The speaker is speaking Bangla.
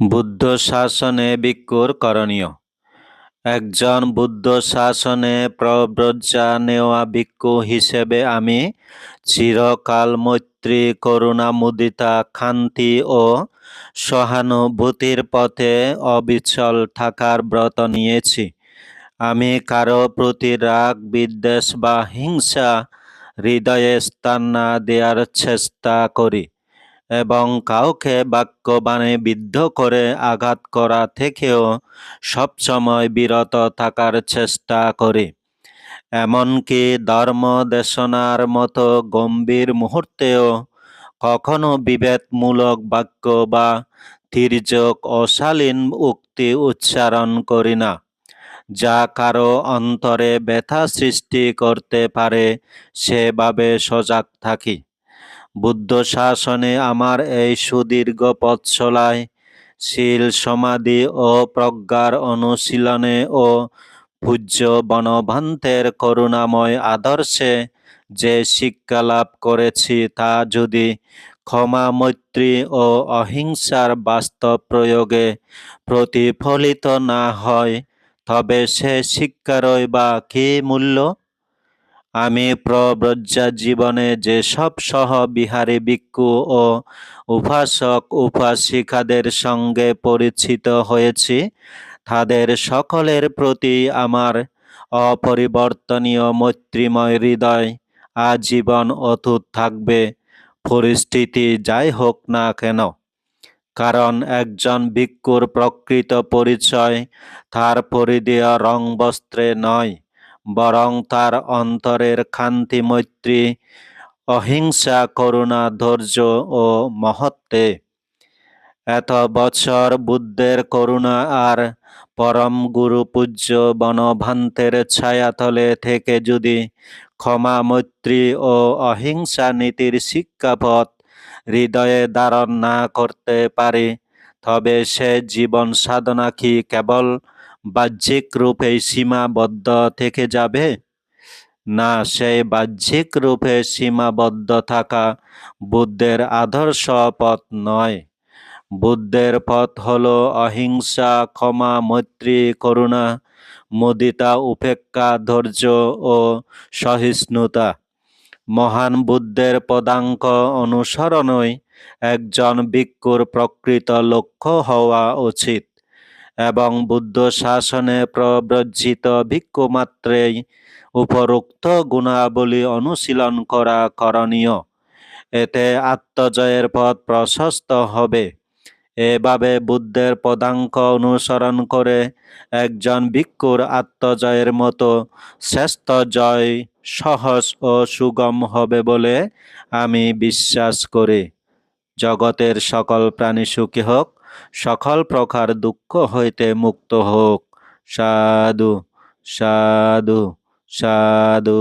বুদ্ধ শাসনে ভিক্ষুর করণীয়। একজন বুদ্ধ শাসনে প্রব্রজা নেওয়া ভিক্ষু হিসেবে আমি চিরকাল মৈত্রী করুণা মুদিতা শান্তি ও সহানুভূতির পথে অবিচল থাকার ব্রত নিয়েছি। আমি কারও প্রতি রাগ, বিদ্বেষ বা হিংসা হৃদয়ে স্থান না দেওয়ার চেষ্টা করি। এবং কাউকে বাক্যবাণে বিদ্ধ করে আঘাত করা থেকেও সবসময় বিরত থাকার চেষ্টা করি। এমনকি ধর্ম দেশনার মতো গম্ভীর মুহূর্তেও কখনো বিভেদমূলক বাক্য বা তির্যক অশালীন উক্তি উচ্চারণ করি না, যা কারও অন্তরে ব্যথা সৃষ্টি করতে পারে। সেভাবে সজাগ থাকি। বুদ্ধ শাসনে আমার এই সুদীর্ঘ পথ চলায় শীল সমাধি ও প্রজ্ঞার অনুশীলনে ও পূজ্য বনভান্তের করুণাময় আদর্শে যে শিক্ষা লাভ করেছি তা যদি ক্ষমা, মৈত্রী ও অহিংসার বাস্তব প্রয়োগে প্রতিফলিত না হয়, তবে সে শিক্ষারই বা কী মূল্য? আমি প্রব্রজ্জা জীবনে যেসব সহ বিহারী ভিক্ষু ও উপাসক উপাসিকাদের সঙ্গে পরিচিত হয়েছি, তাদের সকলের প্রতি আমার অপরিবর্তনীয় মৈত্রীময় হৃদয় আজীবন অতুত থাকবে, পরিস্থিতি যাই হোক না কেন। কারণ একজন ভিক্ষুর প্রকৃত পরিচয় তার পরিধেয় রং বস্ত্রে নয়। বরং তার অন্তরের খান্তি মৈত্রী, অহিংসা, করুণা, ধৈর্য ও মহত্বে। এত বছর বুদ্ধের করুণা আর পরম গুরু পূজ্য বনভান্তের ছায়াতলে থেকে যদি ক্ষমা মৈত্রী ও অহিংসা নীতির শিক্ষাপথ হৃদয়ে ধারণ না করতে পারি, তবে সে জীবন সাধনা কি কেবল বাহ্যিক রূপে সীমাবদ্ধ থেকে যাবে? না সেই বাহ্যিক রূপে সীমাবদ্ধ থাকা বুদ্ধের আদর্শ পথ নয়। বুদ্ধের পথ হল অহিংসা, ক্ষমা, মৈত্রী, করুণা, মুদিতা, উপেক্ষা, ধৈর্য ও সহিষ্ণুতা। মহান বুদ্ধের পদাঙ্ক অনুসরণই একজন ভিক্ষুর প্রকৃত লক্ষ্য হওয়া উচিত। এবং বুদ্ধ শাসনে প্রব্রজিত ভিক্ষু মাত্রেই উপরোক্ত গুণাবলী অনুশীলন করা করণীয়। এতে আত্মজয়ের পথ প্রশস্ত হবে। এভাবে বুদ্ধের পদাঙ্ক অনুসরণ করে একজন ভিক্ষুর আত্মজয়ের মতো শ্রেষ্ঠ জয় সহজ ও সুগম হবে বলে আমি বিশ্বাস করি। জগতের সকল প্রাণী সুখী হোক সকল প্রকার দুঃখ হইতে মুক্ত হোক। সাধু সাধু সাধু।